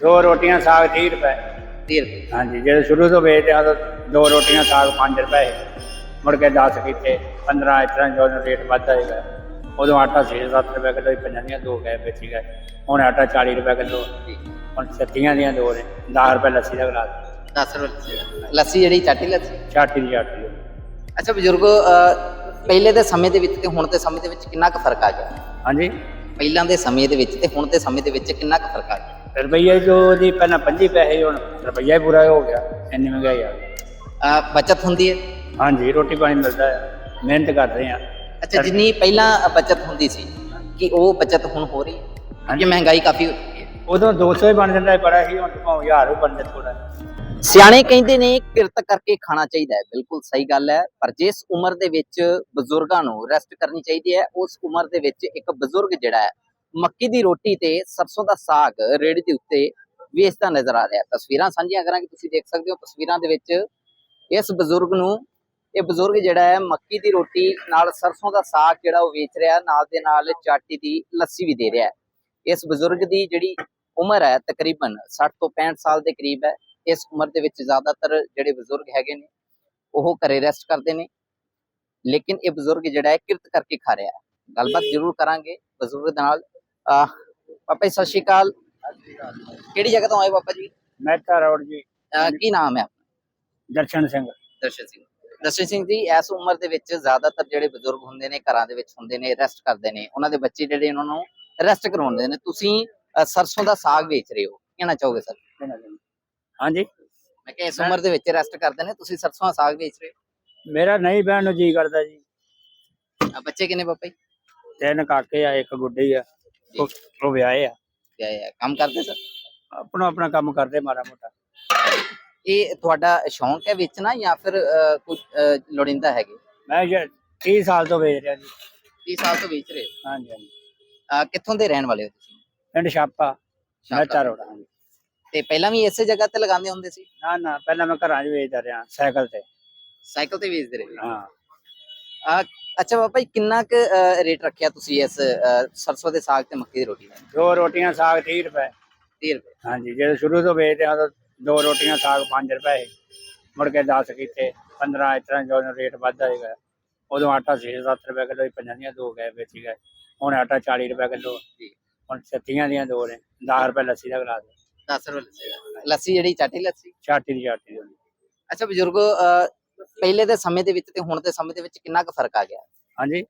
ਦੋ ਰੋਟੀਆਂ ਸਾਗ 30 ਰੁਪਏ। 30 ਰੁਪਏ। ਹਾਂਜੀ ਜਦੋਂ ਸ਼ੁਰੂ ਤੋਂ ਵੇਚਦੇ ਹਾਂ ਤਾਂ ਦੋ ਰੋਟੀਆਂ ਸਾਗ 5 ਰੁਪਏ। ਮੁੜ ਕੇ 10 ਕੀਤੇ 15 ਇਸ ਤਰ੍ਹਾਂ ਜਦੋਂ ਰੇਟ ਵੱਧਦਾ ਹੈਗਾ ਉਦੋਂ ਆਟਾ 6-7 ਰੁਪਏ ਕਿਲੋ ਹੀ ਪੰਜਾਂ ਦੀਆਂ ਦੋ ਗਏ ਵੇਚੀ ਗਏ ਹੁਣ ਆਟਾ 40 ਰੁਪਏ ਕਿਲੋ। ਹੁਣ ਸੱਤੀਆਂ ਦੀਆਂ ਦੋ ਨੇ 10 ਰੁਪਏ ਲੱਸੀ ਦਾ ਗਲਾਸ। 10 ਰੁਪਏ ਲੱਸੀ ਜਿਹੜੀ ਚਾਟੀ ਲੱਸੀ? ਚਾਟੀ ਦੀ ਚਾਟੀ ਅੱਛਾ ਬਜ਼ੁਰਗੋ ਪਹਿਲੇ ਦੇ ਸਮੇਂ ਦੇ ਵਿੱਚ ਤੇ ਹੁਣ ਦੇ ਸਮੇਂ ਦੇ ਵਿੱਚ ਕਿੰਨਾ ਕੁ ਫ਼ਰਕ ਆ ਗਿਆ? ਹਾਂਜੀ? ਪਹਿਲਾਂ ਦੇ ਸਮੇਂ ਦੇ ਵਿੱਚ ਤੇ ਹੁਣ ਦੇ ਸਮੇਂ ਦੇ ਵਿੱਚ ਕਿੰਨਾ ਕੁ ਫ਼ਰਕ ਆ ਗਿਆ? ਰੁਪਈਏ ਜੋ ਦੀ ਪਹਿਲਾਂ 25 ਪੈਸੇ ਹੁਣ ਰੁਪਈਆ ਹੀ ਪੂਰਾ ਹੋ ਗਿਆ ਇੰਨੀ ਮਹਿੰਗਾਈ ਆ। ਗਈ ਅਹ, ਬੱਚਤ ਹੁੰਦੀ ਹੈ? ਹਾਂਜੀ ਰੋਟੀ ਪਾਣੀ ਮਿਲਦਾ ਹੈ ਮਿਹਨਤ ਕਰਦੇ ਆ। ਅੱਛਾ ਜਿੰਨੀ ਪਹਿਲਾਂ ਬੱਚਤ ਹੁੰਦੀ ਸੀ ਕਿ ਉਹ ਬੱਚਤ ਹੁਣ ਹੋ ਰਹੀ ਹੈ? ਕਿ ਮਹਿੰਗਾਈ ਕਾਫੀ ਹੋ ਚੁੱਕੀ ਹੈ। ਉਦੋਂ 200 ਹੀ ਬਣ ਜਾਂਦਾ ਸੀ ਬੜਾ ਸੀ ਹੁਣ ਤਾਂ 1000 ਹੀ ਬਣ ਜਾਂਦਾ ਥੋੜਾ ਸਿਆਣੇ ਕਹਿੰਦੇ ਨੇ ਕਿਰਤ ਕਰਕੇ ਖਾਣਾ ਚਾਹੀਦਾ ਹੈ। ਬਿਲਕੁਲ ਸਹੀ ਗੱਲ ਹੈ ਪਰ ਜਿਸ ਉਮਰ ਦੇ ਵਿੱਚ ਬਜ਼ੁਰਗਾਂ ਨੂੰ ਰੈਸਟ ਕਰਨੀ ਚਾਹੀਦੀ ਹੈ ਉਸ ਉਮਰ ਦੇ ਵਿੱਚ ਇੱਕ ਬਜ਼ੁਰਗ ਜਿਹੜਾ ਹੈ ਮੱਕੀ ਦੀ ਰੋਟੀ ਤੇ ਸਰਸੋਂ ਦਾ ਸਾਗ ਰੇੜੀ ਦੇ ਉੱਤੇ ਵੇਚਦਾ ਨਜ਼ਰ ਆ ਰਿਹਾ। ਤਸਵੀਰਾਂ ਸਾਂਝੀਆਂ ਕਰਾਂਗੇ, ਤੁਸੀਂ ਦੇਖ ਸਕਦੇ ਹੋ ਤਸਵੀਰਾਂ ਦੇ ਵਿੱਚ ਇਸ ਬਜ਼ੁਰਗ ਨੂੰ, ਇਹ ਬਜ਼ੁਰਗ ਜਿਹੜਾ ਹੈ ਮੱਕੀ ਦੀ ਰੋਟੀ ਨਾਲ ਸਰਸੋਂ ਦਾ ਸਾਗ ਜਿਹੜਾ ਉਹ ਵੇਚ ਰਿਹਾ, ਨਾਲ ਦੇ ਨਾਲ ਚਾਟੀ ਦੀ ਲੱਸੀ ਵੀ ਦੇ ਰਿਹਾ ਹੈ। ਇਸ ਬਜ਼ੁਰਗ ਦੀ ਜਿਹੜੀ ਉਮਰ ਹੈ ਤਕਰੀਬਨ 60 ਤੋਂ 65 ਸਾਲ ਦੇ ਕਰੀਬ ਹੈ। ਇਸ ਉਮਰ ਦੇ ਵਿੱਚ ਜ਼ਿਆਦਾਤਰ ਜਿਹੜੇ ਬਜ਼ੁਰਗ ਹੈਗੇ ਨੇ, ਉਹ ਘਰੇ ਰੈਸਟ ਕਰਦੇ ਨੇ। ਲੇਕਿਨ ਇਹ ਬਜ਼ੁਰਗ ਜਿਹੜਾ ਹੈ ਕਿਰਤ ਕਰਕੇ ਖਾ ਰਿਹਾ ਹੈ। ਗੱਲਬਾਤ ਜ਼ਰੂਰ ਕਰਾਂਗੇ। ਬਜ਼ੁਰਗ ਨਾਲ ਪਾਪਾ ਜੀ ਸਤਿ ਸ਼੍ਰੀ ਅਕਾਲ। ਕਿਹੜੀ ਜਗ੍ਹਾ ਤੋਂ ਆਏ ਪਾਪਾ ਜੀ? ਮਹਿਤਾ ਰੋਡ ਜੀ। ਅਹ ਕੀ ਨਾਮ ਹੈ ਆਪਣਾ? ਦਰਸ਼ਨ ਸਿੰਘ। ਦਰਸ਼ਨ ਸਿੰਘ। ਦਰਸ਼ਨ ਸਿੰਘ ਜੀ ਇਸ ਉਮਰ ਦੇ ਵਿੱਚ ਜ਼ਿਆਦਾਤਰ ਜਿਹੜੇ ਬਜ਼ੁਰਗ ਹੁੰਦੇ ਨੇ ਘਰਾਂ ਦੇ ਵਿੱਚ ਹੁੰਦੇ ਨੇ ਰੈਸਟ ਕਰਦੇ ਨੇ ਉਹਨਾਂ ਦੇ ਬੱਚੇ ਜਿਹੜੇ ਉਹਨਾਂ ਨੂੰ ਰੈਸਟ ਕਰਾਉਂਦੇ ਨੇ। ਤੁਸੀਂ ਅਹ, ਸਰਸੋਂ ਦਾ ਸਾਗ ਵੇਚ ਰਹੇ ਹੋ। ਕਹਿਣਾ ਚਾਹੋਗੇ ਸਰ? ਹਾਂਜੀ। ਮੈਂ ਕਿਹਾ ਇਸ ਉਮਰ ਦੇ ਵਿੱਚ ਰੈਸਟ ਕਰਦੇ ਨੇ ਤੁਸੀਂ ਸਰਸੋਂ ਦਾ ਸਾਗ ਵੇਚ ਰਹੇ ਮੇਰਾ ਨਹੀਂ ਬਹਿਣ ਨੂੰ ਜੀ ਕਰਦਾ ਜੀ। ਹੋ ਅਹ, ਬੱਚੇ ਕਿੰਨੇ ਪਾਪਾ ਜੀ? ਤਿੰਨ ਕਾਕੇ ਆ ਇੱਕ ਗੁੱਡੀ ਆ। ਉਹ ਉਹ ਵਿਆਹੇ ਆ। ਕਿਆ ਹੈ ਕੰਮ ਕਰਦੇ ਸਰ? ਆਪਣਾ ਆਪਣਾ ਕੰਮ ਕਰਦੇ ਮਾੜਾ ਮੋਟਾ। ਇਹ ਤੁਹਾਡਾ ਸ਼ੌਂਕ ਹੈ ਵੇਚਣਾ ਜਾਂ ਫਿਰ ਅਹ, ਕੁਝ ਅਹ, ਲੋੜੀਂਦਾ ਹੈਗੇ? ਮੈਂ ਜੀ 30 ਸਾਲ ਤੋਂ ਵੇਚ ਰਿਹਾ ਜੀ। 30 ਸਾਲ ਤੋਂ ਵੇਚ ਰਹੇ ਹੋ? ਹਾਂਜੀ ਹਾਂਜੀ। ਅਹ, ਕਿੱਥੋਂ ਦੇ ਰਹਿਣ ਵਾਲੇ ਹੋ ਤੁਸੀਂ? ਪਿੰਡ ਛਾਪਾ। ਮਹਿਤਾ ਰੋਡ ਹਾਂਜੀ। ਤੇ ਪਹਿਲਾਂ ਵੀ ਇਸੇ ਜਗ੍ਹਾ ਤੇ ਲਗਾਉਂਦੇ ਹੁੰਦੇ ਸੀ? ਨਾ ਨਾ ਪਹਿਲਾਂ ਮੈਂ ਘਰਾਂ 'ਚ ਵੇਚਦਾ ਰਿਹਾ ਸਾਈਕਲ ਤੇ। ਸਾਈਕਲ ਤੇ ਵੇਚਦੇ ਰਹੇ? ਹਾਂ। ਅਹ, ਅੱਛਾ ਬਾਬਾ ਜੀ ਕਿੰਨਾ ਕੁ ਅਹ, ਰੇਟ ਰੱਖਿਆ ਤੁਸੀਂ ਇਸ ਅਹ, ਸਰਸੋਂ ਦੇ ਸਾਗ ਤੇ ਮੱਕੀ ਦੀ ਰੋਟੀ ਦਾ? ਦੋ ਰੋਟੀਆਂ ਸਾਗ 30 ਰੁਪਏ। 30 ਰੁਪਏ। ਹਾਂਜੀ ਜਦੋਂ ਸ਼ੁਰੂ ਤੋਂ ਵੇਚਦੇ ਹਾਂ ਤਾਂ ਦੋ ਰੋਟੀਆਂ ਸਾਗ 5 ਰੁਪਏ ਮੁੜ ਕੇ 10 ਕੀਤੇ 15 ਇਸ ਤਰ੍ਹਾਂ ਜਦੋਂ ਰੇਟ ਵੱਧਦਾ ਹੈਗਾ ਉਦੋਂ ਆਟਾ 6-7 ਰੁਪਏ ਕਿਲੋ ਹੀ ਪੰਜਾਂ ਦੀਆਂ ਦੋ ਗਏ ਵੇਚੀ ਗਏ। ਹੁਣ ਆਟਾ 40 ਰੁਪਏ ਕਿਲੋ। ਜੀ। ਹੁਣ ਸੱਤੀਆਂ ਦੀਆਂ ਦੋ ਨੇ 10 ਰੁਪਏ ਲੱਸੀ ਦਾ ਗਲਾਸ। 10 ਰੁਪਏ ਲੱਸੀ ਲੱਸੀ ਜਿਹੜੀ ਚਾਟੀ ਲੱਸੀ? ਚਾਟੀ ਦੀ ਚਾਟੀ ਹੁੰਦੀ ਅੱਛਾ ਬਜ਼ੁਰਗੋ ਅਹ, ਪਹਿਲੇ ਦੇ ਸਮੇਂ ਦੇ ਵਿੱਚ ਤੇ ਹੁਣ ਦੇ ਸਮੇਂ ਦੇ ਵਿੱਚ ਕਿੰਨਾ ਕੁ ਫ਼ਰਕ ਆ ਗਿਆ? ਹਾਂਜੀ।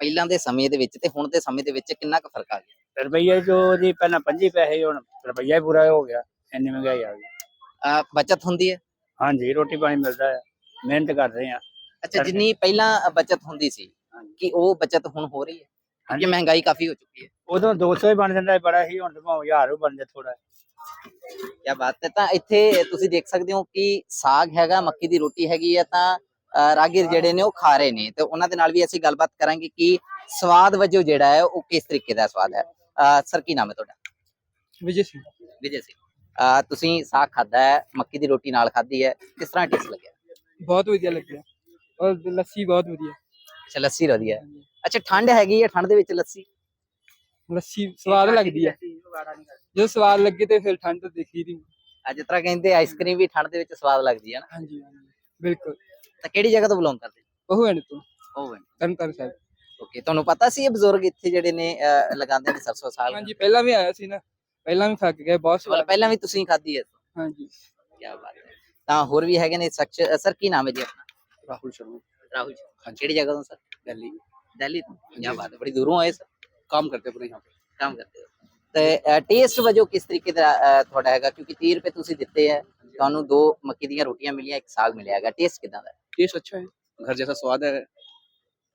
ਪਹਿਲਾਂ ਦੇ ਸਮੇਂ ਦੇ ਵਿੱਚ ਤੇ ਹੁਣ ਦੇ ਸਮੇਂ ਦੇ ਵਿੱਚ ਕਿੰਨਾ ਕੁ ਫ਼ਰਕ ਆ ਗਿਆ? ਰੁਪਈਏ ਜੋ ਦੀ ਪਹਿਲਾਂ 25 ਪੈਸੇ ਹੁਣ ਰੁਪਈਆ ਹੀ ਪੂਰਾ ਹੋ ਗਿਆ ਇੰਨੀ ਮਹਿੰਗਾਈ ਆ ਗਈ। ਅਹ, ਬੱਚਤ ਹੁੰਦੀ ਹੈ? ਹਾਂਜੀ ਰੋਟੀ ਪਾਣੀ ਮਿਲਦਾ ਹੈ ਮਿਹਨਤ ਕਰਦੇ ਆ ਅੱਛਾ। ਜਿੰਨੀ ਪਹਿਲਾਂ ਬੱਚਤ ਹੁੰਦੀ ਸੀ। ਕਿ ਉਹ ਬੱਚਤ ਹੁਣ ਹੋ ਰਹੀ ਹੈ? ਹਾਂਜੀ। ਮਹਿੰਗਾਈ ਕਾਫੀ ਹੋ ਚੁੱਕੀ ਹੈ। ਉਦੋਂ 200 ਹੀ ਬਣ ਜਾਂਦਾ ਸੀ ਬੜਾ ਸੀ ਹੁਣ ਤਾਂ 1000 ਹੀ ਬਣ ਜਾ ਥੋੜਾ ਕਿਆ ਬਾਤ ਹੈ। ਤਾਂ ਇੱਥੇ ਤੁਸੀਂ ਦੇਖ ਸਕਦੇ ਹੋ ਕਿ ਸਾਗ ਹੈਗਾ ਮੱਕੀ ਦੀ ਰੋਟੀ ਹੈਗੀ ਹੈ ਤਾਂ ਰਾਗੀਰ ਜਿਹੜੇ ਨੇ ਉਹ ਖਾ ਰਹੇ ਨੇ। ਤੇ ਉਹਨਾਂ ਦੇ ਨਾਲ ਵੀ ਅਸੀਂ ਗੱਲਬਾਤ ਕਰਾਂਗੇ ਕਿ ਸਵਾਦ ਵਜੋਂ ਜਿਹੜਾ ਹੈ ਉਹ ਕਿਸ ਤਰੀਕੇ ਦਾ ਸਵਾਦ ਹੈ। ਸਰ ਕੀ ਨਾਮ ਹੈ ਤੁਹਾਡਾ? ਵਿਜੇ ਸਿੰਘ। ਵਿਜੇ ਸਿੰਘ। ਤੁਸੀਂ ਸਾਗ ਖਾਦਾ ਹੈ ਮੱਕੀ ਦੀ ਰੋਟੀ ਨਾਲ ਖਾਧੀ ਹੈ। ਕਿਸ ਤਰ੍ਹਾਂ ਟੇਸਟ ਲੱਗਿਆ? ਬਹੁਤ ਵਧੀਆ ਲੱਗਿਆ। ਔਰ ਲੱਸੀ ਬਹੁਤ ਵਧੀਆ। ਅੱਛਾ ਲੱਸੀ ਵਧੀਆ ਹੈ। ਅੱਛਾ ਠੰਡ ਹੈਗੀ ਹੈ ਠੰਡ ਦੇ ਵਿੱਚ ਲੱਸੀ? ਲੱਸੀ ਸਵਾਦ ਲੱਗਦੀ ਹੈ। ਜਦੋਂ ਸਵਾਦ ਲੱਗੇ ਤੇ ਫਿਰ ਠੰਡ ਦਿਖੀ ਨਹੀਂ ਅੱਜ ਤਰ੍ਹਾਂ ਕਹਿੰਦੇ ਆਈਸਕ੍ਰੀਮ ਵੀ ਠੰਡ ਦੇ ਵਿੱਚ ਸਵਾਦ ਲੱਗਦੀ ਹੈ ਨਾ। ਹਾਂਜੀ ਹਾਂਜੀ ਬਿਲਕੁਲ। ਤਾਂ ਕਿਹੜੀ ਜਗ੍ਹਾ ਤੋਂ ਬਿਲੋਂਗ ਕਰਦੇ? ਉਹ ਐਂਡ ਤੋਂ। ਉਹ ਤਰਨ ਤਾਰਨ ਸਾਹਿਬ। ਓਕੇ ਤੁਹਾਨੂੰ ਪਤਾ ਸੀ ਇਹ ਬਜ਼ੁਰਗ ਇੱਥੇ ਜਿਹੜੇ ਨੇ ਅਹ, ਲਗਾਉਂਦੇ ਨੇ ਸਰਸੋਂ ਸਾਗ? ਹਾਂਜੀ ਪਹਿਲਾਂ ਵੀ ਆਇਆ ਸੀ ਨਾ। ਪਹਿਲਾਂ ਵੀ ਥੱਕ ਗਏ ਬਹੁਤ ਸਵਾਦ। ਪਹਿਲਾਂ ਵੀ ਤੁਸੀਂ ਖਾਧੀ ਹੈ? ਹਾਂਜੀ। ਕੀ ਬਾਤ ਹੈ। ਤਾਂ ਹੋਰ ਵੀ ਹੈਗੇ ਨੇ ਸ਼ਖਸ ਸਰ ਕੀ ਨਾਮ ਹੈ ਜੀ ਆਪਣਾ? ਰਾਹੁਲ ਸ਼ਰਮਾ। ਰਾਹੁਲ ਜੀ। ਕਿਹੜੀ ਜਗ੍ਹਾ ਤੋਂ ਸਰ? ਦਿੱਲੀ। ਦਿੱਲੀ ਤੋਂ। ਕੀ ਬਾਤ ਹੈ ਬੜੀ ਦੂਰੋਂ ਆਏ ਸਰ। ਕੰਮ ਕਰਤੇ ਪੂਰੇ ਯਹਾਂ ਕੰਮ ਕਰਦੇ ਹੋ। ਤੇ ਟੇਸਟ ਵਜੋਂ ਕਿਸ ਤਰੀਕੇ ਦਾ ਅਹ, ਤੁਹਾਡਾ ਹੈਗਾ ਕਿਉਂਕਿ 30 ਰੁਪਏ ਤੁਸੀਂ ਦਿੱਤੇ ਹੈ ਤੁਹਾਨੂੰ ਦੋ ਮੱਕੀ ਦੀਆਂ ਰੋਟੀਆਂ ਮਿਲੀਆਂ ਇੱਕ ਸਾਗ ਮਿਲਿਆ ਹੈਗਾ ਟੇਸਟ ਕਿਦਾਂ ਦਾ ਹੈ? टेस्ट अच्छा है घर जैसा स्वाद है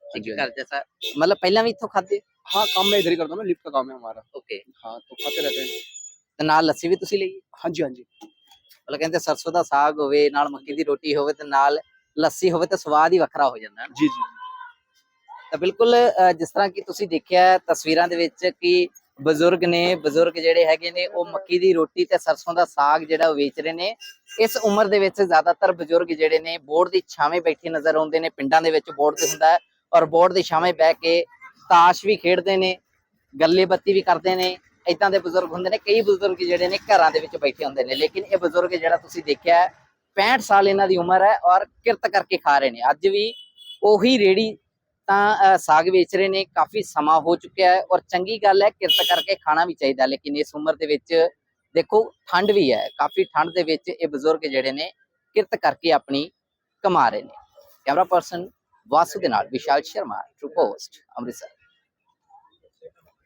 ਇੱਕ ਘਰ ਜੈਸਾ ਮਤਲਬ ਪਹਿਲਾਂ ਵੀ ਇੱਥੋਂ ਖਾਦੇ हाँ काम मैं इधर ही करता हूँ लिफ्ट का काम है हमारा ਓਕੇ हाँ तो खाते रहते हैं ਤੇ ਨਾਲ ਲੱਸੀ ਵੀ ਤੁਸੀਂ ਲਈ हाँ जी हाँ जी ਮਤਲਬ ਕਹਿੰਦੇ ਸਰਸੋਂ ਦਾ ਸਾਗ ਹੋਵੇ ਨਾਲ ਮੱਕੀ ਦੀ ਰੋਟੀ ਹੋਵੇ ਤੇ ਨਾਲ ਲੱਸੀ ਹੋਵੇ ਤਾਂ ਸਵਾਦ ਹੀ ਵੱਖਰਾ ਹੋ ਜਾਂਦਾ ਹੈ ਨਾ। जी जी ਤਾਂ ਬਿਲਕੁਲ ਅਹ, ਜਿਸ ਤਰ੍ਹਾਂ ਕਿ ਤੁਸੀਂ ਦੇਖਿਆ ਹੈ ਤਸਵੀਰਾਂ ਦੇ ਵਿੱਚ ਕਿ ਬਜ਼ੁਰਗ ਨੇ ਬਜ਼ੁਰਗ ਜਿਹੜੇ ਹੈਗੇ ਨੇ ਉਹ ਮੱਕੀ ਦੀ ਰੋਟੀ ਤੇ ਸਰਸੋਂ ਦਾ ਸਾਗ ਜਿਹੜਾ ਉਹ ਵੇਚ ਰਹੇ ਨੇ। ਇਸ ਉਮਰ ਦੇ ਵਿੱਚ ਜ਼ਿਆਦਾਤਰ ਬਜ਼ੁਰਗ ਜਿਹੜੇ ਨੇ ਬੋਰਡ ਦੀ ਛਾਵੇਂ ਬੈਠੇ ਨਜ਼ਰ ਆਉਂਦੇ ਨੇ। ਪਿੰਡਾਂ ਦੇ ਵਿੱਚ ਬੋਰਡ ਤੇ ਹੁੰਦਾ ਹੈ ਔਰ ਬੋਰਡ ਦੀ ਛਾਵੇਂ ਬਹਿ ਕੇ ਤਾਸ਼ ਵੀ ਖੇਡਦੇ ਨੇ ਗੱਲੇ ਬੱਤੀ ਵੀ ਕਰਦੇ ਨੇ। ਇਦਾਂ ਦੇ ਬਜ਼ੁਰਗ ਹੁੰਦੇ ਨੇ ਕਈ ਬਜ਼ੁਰਗ ਜਿਹੜੇ ਨੇ ਘਰਾਂ ਦੇ ਵਿੱਚ ਬੈਠੇ ਹੁੰਦੇ ਨੇ। ਲੇਕਿਨ ਇਹ ਬਜ਼ੁਰਗ ਜਿਹੜਾ ਤੁਸੀਂ ਦੇਖਿਆ ਹੈ, 65 ਸਾਲ ਇਹਨਾਂ ਦੀ ਉਮਰ ਹੈ ਔਰ ਕਿਰਤ ਕਰਕੇ ਖਾ ਰਹੇ ਨੇ। ਅੱਜ ਵੀ ਉਹੀ ਰੇੜੀ ਤਾਂ ਸਾਗ ਵੇਚ ਰਹੇ ਨੇ, ਕਾਫੀ ਸਮਾਂ ਹੋ ਚੁੱਕਿਆ ਹੈ ਔਰ ਚੰਗੀ ਗੱਲ ਹੈ, ਕਿਰਤ ਕਰਕੇ ਖਾਣਾ ਵੀ ਚਾਹੀਦਾ ਲੇਕਿਨ ਇਸ ਉਮਰ ਦੇ ਵਿੱਚ ਦੇਖੋ ਠੰਡ ਵੀ ਹੈ, ਕਾਫੀ ਠੰਡ ਦੇ ਵਿੱਚ ਇਹ ਬਜ਼ੁਰਗ ਜਿਹੜੇ ਨੇ, ਕਿਰਤ ਕਰਕੇ ਆਪਣੀ ਕਮਾ ਰਹੇ ਨੇ। ਕੈਮਰਾ ਪਰਸਨ ਵਾਸੂ ਦੇ ਨਾਲ ਵਿਸ਼ਾਲ ਸ਼ਰਮਾ ਟਰੂ ਪੋਸਟ ਅੰਮ੍ਰਿਤਸਰ।